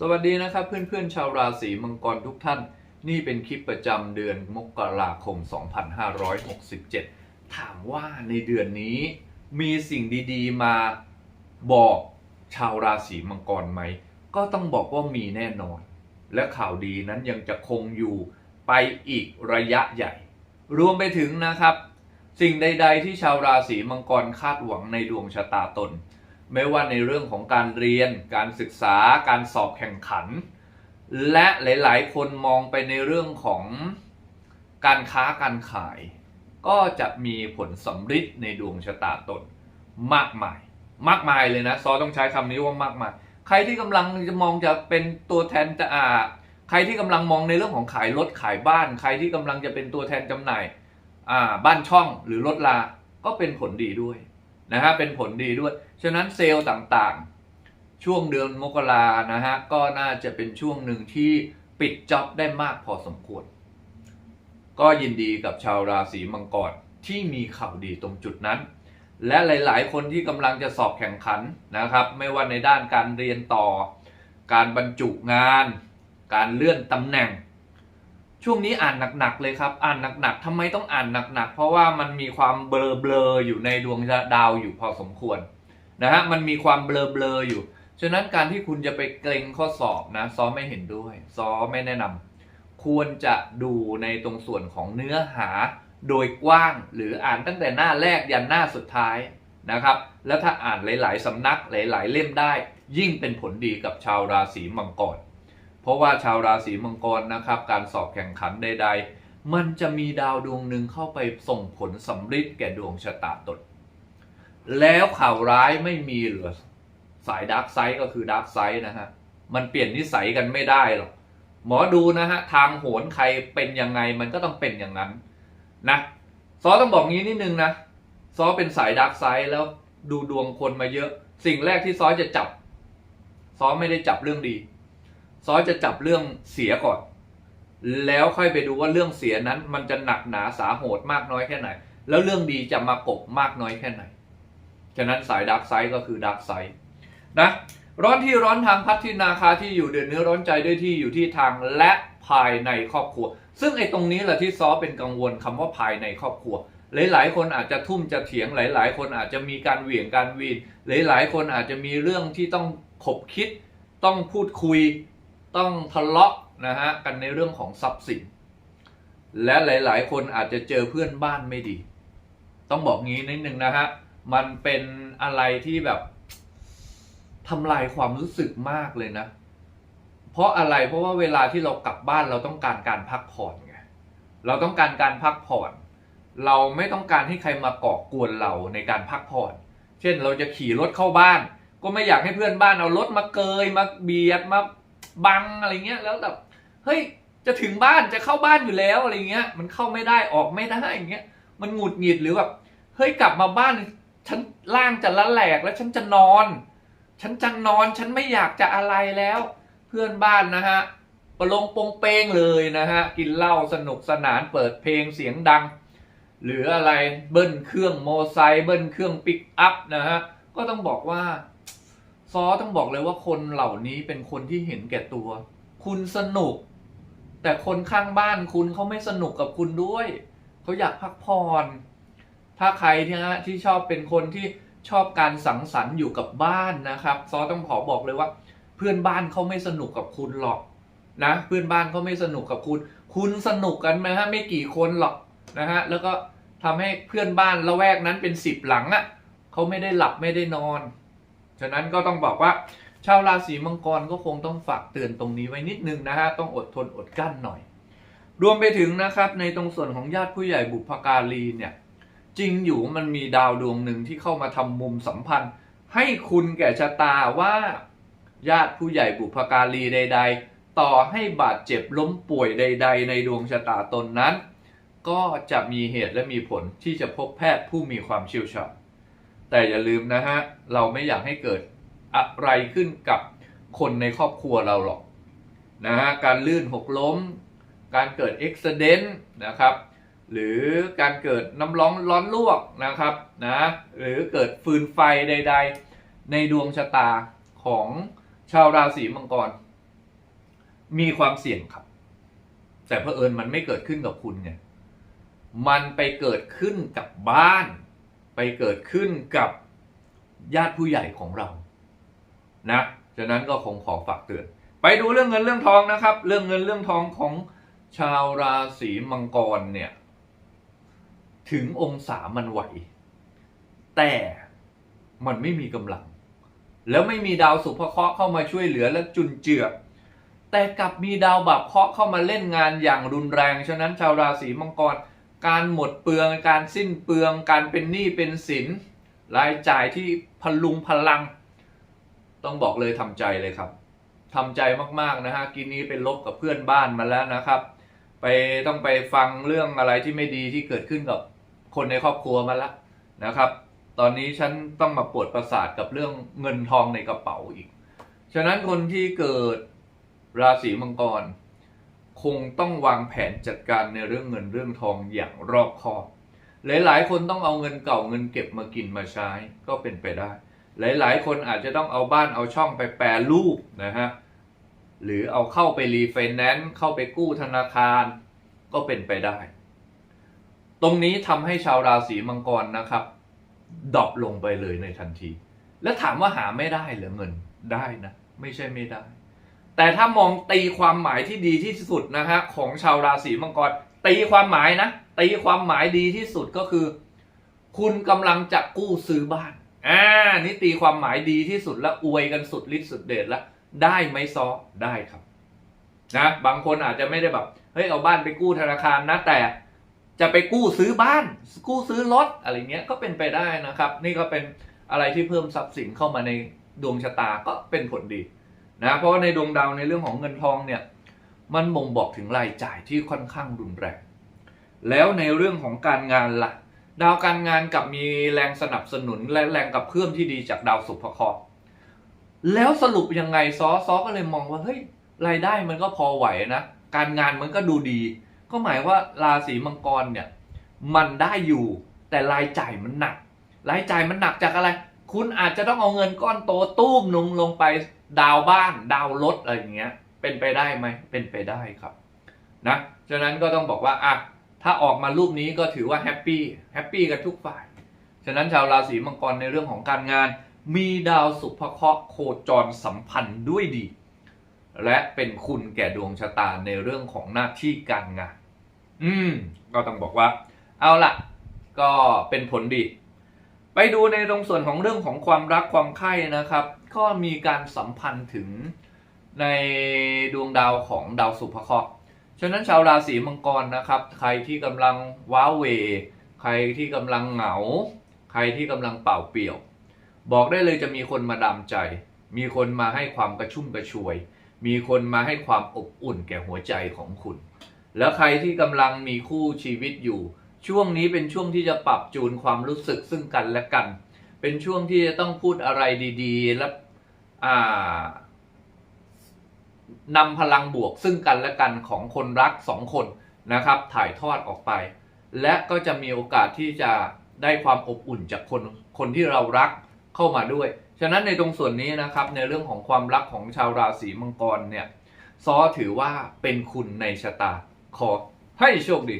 สวัสดีนะครับเพื่อนๆชาวราศีมังกรทุกท่าน นี่เป็นคลิปประจำเดือนมกราคม 2567 ถามว่าในเดือนนี้มีสิ่งดีๆมาบอกชาวราศีมังกรไหม ก็ต้องบอกว่ามีแน่นอน และข่าวดีนั้นยังจะคงอยู่ไปอีกระยะใหญ่ รวมไปถึงนะครับ สิ่งใด ๆ ที่ชาวราศีมังกรคาดหวังในดวงชะตาตน ไม่ว่าในเรื่องของการเรียน การศึกษา การสอบแข่งขัน และหลายๆ คนมองไปในเรื่องของการค้าการขาย ก็จะมีผลสำฤทธิ์ในดวงชะตาตนมากมาย มากมายเลยนะซอต้องใช้คำนี้ว่ามากมาย ใครที่กำลังจะมองจะเป็นตัวแทนจะอ่าใครที่กำลังมองในเรื่องของขายรถขายบ้าน ใครที่กำลังจะเป็นตัวแทนจำหน่ายอ่าบ้านช่องหรือรถลาก็เป็นผลดีด้วย นะฮะเป็นผลดีด้วย ฉะนั้นเซลล์ต่างๆ ช่วงเดือนมกรานะฮะก็น่าจะเป็นช่วงหนึ่งที่ปิดจ็อบได้มากพอสมควร ก็ยินดีกับชาวราศีมังกรที่มีข่าวดีตรงจุดนั้น และหลายๆ คนที่กำลังจะสอบแข่งขันนะครับ ไม่ว่าในด้านการเรียนต่อ การบรรจุงาน การเลื่อนตำแหน่ง ช่วงนี้อ่านหนักๆเลยครับ อ่านหนักๆทำไมต้องอ่านหนักๆ เพราะว่ามันมีความเบลอๆอยู่ในดวงดาวอยู่พอสมควรนะฮะมันมีความเบลอๆอยู่ ฉะนั้นการที่คุณจะไปเกรงข้อสอบนะซ้อไม่เห็นด้วยซ้อไม่แนะนำควรจะดูในตรงส่วนของเนื้อหาโดยกว้างหรืออ่านตั้งแต่หน้าแรกยันหน้าสุดท้ายนะครับ แล้วถ้าอ่านหลาย ๆสำนักหลาย ๆ เล่มได้ ยิ่งเป็นผลดีกับชาวราศีมังกร เพราะว่าชาวราศีมังกรนะครับ การสอบแข่งขันใด ๆ มันจะมีดาวดวงหนึ่งเข้าไปส่งผลสำฤทธิ์แก่ดวงชะตาตนแล้วข่าวร้ายไม่มีเหลือสายดาร์กไซด์ก็คือดาร์กไซด์นะฮะ มันเปลี่ยนนิสัยกันไม่ได้หรอก หมอดูนะฮะ ทางโหนใครเป็นยังไงมันก็ต้องเป็นอย่างนั้นนะซอต้องบอกงี้นิดนึงนะซอเป็นสายดาร์กไซด์แล้วดูดวงคนมาเยอะ สิ่งแรกที่ซอจะจับ ซอไม่ได้จับเรื่องดี ซอจะจับเรื่องเสียก่อน แล้วค่อยไปดูว่าเรื่องเสียนั้น มันจะหนักหนาสาโหดมากน้อยแค่ไหน แล้วเรื่องดีจะมากบมากน้อยแค่ไหน ฉะนั้นสายดาร์กไซด์ก็คือดาร์กไซด์นะร้อนที่ร้อนทางพัฒนาคาที่อยู่เดือดเนื้อร้อนใจด้วยที่อยู่ที่ทางและภายในครอบครัว ซึ่งไอ้ตรงนี้แหละที่ซอเป็นกังวลคำว่าภายในครอบครัว หลายๆ คนอาจจะทุ่มจะเถียงหลาย ๆ คนอาจจะมีการเหวี่ยงการวีนหลายๆ คนอาจจะมีเรื่องที่ต้องขบคิด ต้องพูดคุย ต้องทะเลาะนะฮะกันในเรื่องของทรัพย์สิน และหลาย ๆ คนอาจจะเจอเพื่อนบ้านไม่ดี ต้องบอกงี้นิดนึงนะฮะมันเป็นอะไรที่แบบทำลายความรู้สึกมากเลยนะ เพราะอะไรเพราะว่าเวลาที่เรากลับบ้านเราต้องการการพักผ่อนไงเราต้องการการพักผ่อน เราไม่ต้องการให้ใครมาก่อกวนเราในการพักผ่อน เช่นเราจะขี่รถเข้าบ้าน ก็ไม่อยากให้เพื่อนบ้านเอารถมาเกยมาเบียดมา บังอะไรเงี้ยแล้วแบบเฮ้ยจะถึงบ้านจะเข้าบ้านอยู่แล้วอะไรเงี้ย มันเข้าไม่ได้ออกไม่ได้อย่างเงี้ยมันหงุดหงิดหรือแบบเฮ้ยกลับมาบ้านฉันร่างจะละแหลกแล้วฉันจะนอน ฉันจะนอนฉันไม่อยากจะอะไรแล้ว เพื่อนบ้านนะฮะประลงปงเปงเลยนะฮะกินเหล้าสนุกสนานเปิดเพลงเสียงดัง หรืออะไรเบิ้ลเครื่องโมไซเบิ้ลเครื่องปิกอัพนะฮะก็ต้องบอกว่า ซอต้องบอกเลยว่าคนเหล่านี้เป็นคนที่เห็นแก่ตัว คุณสนุก แต่คนข้างบ้านคุณเขาไม่สนุกกับคุณด้วยเขาอยากพักผ่อนถ้าใครที่ฮะที่ชอบเป็นคนที่ชอบการสังสรรค์อยู่กับบ้านนะครับซอต้องขอบอกเลยว่า เพื่อนบ้านเขาไม่สนุกกับคุณหรอกนะ เพื่อนบ้านเขาไม่สนุกกับคุณ คุณสนุกกันไหมฮะไม่กี่คนหรอกนะฮะแล้วก็ทำให้เพื่อนบ้านละแวกนั้นเป็นสิบหลังอะ่ะเขาไม่ได้หลับไม่ได้นอน ฉะนั้นก็ต้องบอกว่า ชาวราศีมังกรก็คงต้องฝากเตือนตรงนี้ไว้นิดนึงนะฮะต้องอดทนอดกั้นหน่อย รวมไปถึงนะครับในตรงส่วนของญาติผู้ใหญ่บุพการีเนี่ยจริงอยู่มันมีดาวดวงหนึ่งที่เข้ามาทำมุมสัมพันธ์ ให้คุณแก่ชะตาว่า ญาติผู้ใหญ่บุพการีใด ๆ ต่อให้บาดเจ็บล้มป่วยใด ๆ ในดวงชะตาตนนั้น ก็จะมีเหตุและมีผลที่จะพบแพทย์ผู้มีความเชี่ยวชาญ แต่อย่าลืมนะฮะ เราไม่อยากให้เกิดอะไรขึ้นกับคนในครอบครัวเราหรอกนะฮะการลื่นหกล้ม การเกิดอุบิเหตุนะครับ หรือการเกิดน้ำร้อนร้อนลวกนะครับนะหรือเกิดฟืนไฟใด ๆ ในดวงชะตาของชาวราศีมังกร มีความเสี่ยงครับ แต่เพอเอิญมันไม่เกิดขึ้นกับคุณไงมันไปเกิดขึ้นกับบ้าน ไปเกิดขึ้นกับญาติผู้ใหญ่ของเรานะฉะนั้นก็คงขอฝากเตือน ไปดูเรื่องเงินเรื่องทองนะครับ เรื่องเงินเรื่องทองของชาวราศีมังกรเนี่ยถึงองศามันไหว แต่มันไม่มีกำลัง แล้วไม่มีดาวสุภเคราะห์เข้ามาช่วยเหลือและจุนเจือ แต่กลับมีดาวบับเคราะห์เข้ามาเล่นงานอย่างรุนแรง ฉะนั้นชาวราศีมังกร การหมดเปลืองการสิ้นเปลือง การเป็นหนี้เป็นสิน รายจ่ายที่พลุงพลัง ต้องบอกเลยทำใจเลยครับทำใจมากๆนะฮะกินนี้เป็นลบกับเพื่อนบ้านมาแล้วนะครับ ไปต้องไปฟังเรื่องอะไรที่ไม่ดีที่เกิดขึ้นกับคนในครอบครัวมาแล้วนะครับ ตอนนี้ฉันต้องมาปวดประสาทกับเรื่องเงินทองในกระเป๋าอีก ฉะนั้นคนที่เกิดราศีมังกร คงต้องวางแผนจัดการในเรื่องเงินเรื่องทองอย่างรอบคอบ หลาย ๆ คนต้องเอาเงินเก่าเงินเก็บมากินมาใช้ก็เป็นไปได้ หลาย ๆ คนอาจจะต้องเอาบ้านเอาช่องไปแปรรูปนะฮะหรือเอาเข้าไปรีไฟแนนซ์เข้าไปกู้ธนาคารก็เป็นไปได้ ตรงนี้ทำให้ชาวราศีมังกรนะครับดรอปลงไปเลยในทันที แล้วถามว่าหาไม่ได้เหรือเงินได้นะ ไม่ใช่ไม่ได้ แต่ถ้ามองตีความหมายที่ดีที่สุดนะฮะของชาวราศีมังกรตีความหมายนะตีความหมายดีที่สุดก็คือ คุณกำลังจะกู้ซื้อบ้านอ่านี่ตีความหมายดีที่สุดและอวยกันสุดฤทธิ์สุดเดชแล้วได้ไหมซอได้ครับนะบางคนอาจจะไม่ได้แบบเฮ้ยเอาบ้านไปกู้ธนาคารนะแต่จะไปกู้ซื้อบ้าน กู้ซื้อรถอะไรเงี้ยก็เป็นไปได้นะครับ นี่ก็เป็นอะไรที่เพิ่มทรัพย์สินเข้ามาในดวงชะตาก็เป็นผลดี นะเพราะว่าในดวงดาวในเรื่องของเงินทองเนี่ยมันบ่งบอกถึงรายจ่ายที่ค่อนข้างรุนแรง แล้วในเรื่องของการงานล่ะ ดาวการงานกับมีแรงสนับสนุนและแรงกับเพื่อมที่ดีจากดาวสุภเคราะห์แล้วสรุปยังไงซอซอก็เลยมองว่าเฮ้ยรายได้มันก็พอไหวนะ การงานมันก็ดูดี ก็หมายว่าราศีมังกรเนี่ยมันได้อยู่แต่รายจ่ายมันหนัก รายจ่ายมันหนักจากอะไร คุณอาจจะต้องเอาเงินก้อนโตตุ้มลงลงไป ดาวบ้านดาวรถอะไรอย่างเงี้ย เป็นไปได้ไหมเป็นไปได้ครับนะฉะนั้นก็ต้องบอกว่าอะถ้าออกมารูปนี้ก็ถือว่าแฮปปี้แฮปปี้กันทุกฝ่าย ฉะนั้นชาวราศีมังกรในเรื่องของการงาน มีดาวสุภเคราะห์โคจรสัมพันธ์ด้วยดี และเป็นคุณแก่ดวงชะตาในเรื่องของหน้าที่การงาน อืม ก็ต้องบอกว่า เอาล่ะ ก็เป็นผลดี ไปดูในตรงส่วนของเรื่องของความรักความใคร่นะครับ ก็มีการสัมพันธ์ถึงในดวงดาวของดาวสุภเคราะห์ฉะนั้นชาวราศีมังกรนะครับ ใครที่กำลังว้าเว ใครที่กำลังเหงา ใครที่กำลังเปล่าเปลี่ยว บอกได้เลยจะมีคนมาดามใจ มีคนมาให้ความกระชุ่มกระชวย มีคนมาให้ความอบอุ่นแก่หัวใจของคุณ แล้วใครที่กำลังมีคู่ชีวิตอยู่ ช่วงนี้เป็นช่วงที่จะปรับจูนความรู้สึกซึ่งกันและกัน เป็นช่วงที่จะต้องพูดอะไรดี ๆ และ นำพลังบวกซึ่งกันและกันของคนรักสองคนนะครับ ถ่ายทอดออกไป และก็จะมีโอกาสที่จะได้ความอบอุ่นจากคนคนที่เรารักเข้ามาด้วย ฉะนั้นในตรงส่วนนี้นะครับในเรื่องของความรักของชาวราศีมังกรเนี่ยซอถือว่าเป็นคุณในชะตา ขอให้โชคดี